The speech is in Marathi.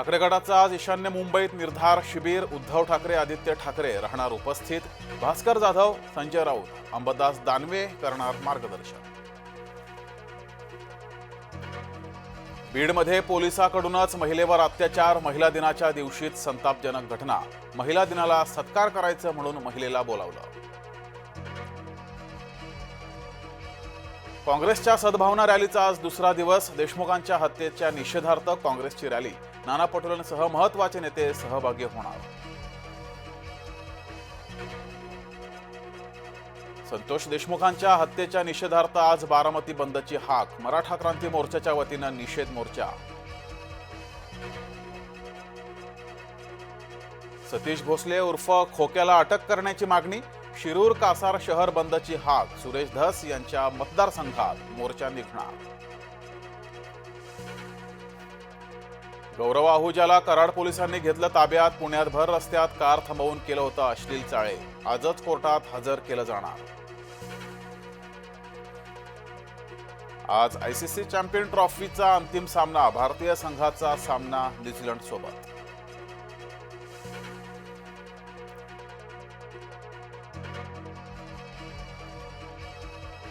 ठाकरे गटाचा आज ईशान्य मुंबईत निर्धार शिबिर. उद्धव ठाकरे आदित्य ठाकरे राहणार उपस्थित. भास्कर जाधव संजय राऊत अंबदास दानवे करणार मार्गदर्शन. बीडमध्ये पोलिसाकडूनच महिलेवर अत्याचार. महिला दिनाच्या दिवशीच संतापजनक घटना. महिला दिनाला सत्कार करायचं म्हणून महिलेला बोलावलं. काँग्रेसच्या सद्भावना रॅलीचा आज दुसरा दिवस. देशमुखांच्या हत्येच्या निषेधार्थ काँग्रेसची रॅली. नाना पटोलेंसह महत्त्वाचे नेते सहभागी होणार. संतोष देशमुखांच्या हत्येच्या निषेधार्थ आज बारामती बंदची हाक. मराठा क्रांती मोर्चाच्या वतीनं निषेध मोर्चा. सतीश भोसले उर्फ खोक्याला अटक करण्याची मागणी. शिरूर कासार शहर बंदची हाक सुरेश धस यांच्या मतदारसंघात मोर्चा निघणार. गौरव आहुजाला कराड पोलिसांनी घेतलं ताब्यात पुण्यात भर रस्त्यात कार थांबवून केलं होतं अश्लील चाळे. आजच कोर्टात हजर केलं जाणार. आज आयसीसी चॅम्पियन ट्रॉफीचा अंतिम सामना भारतीय संघाचा सामना न्यूझीलंड सोबत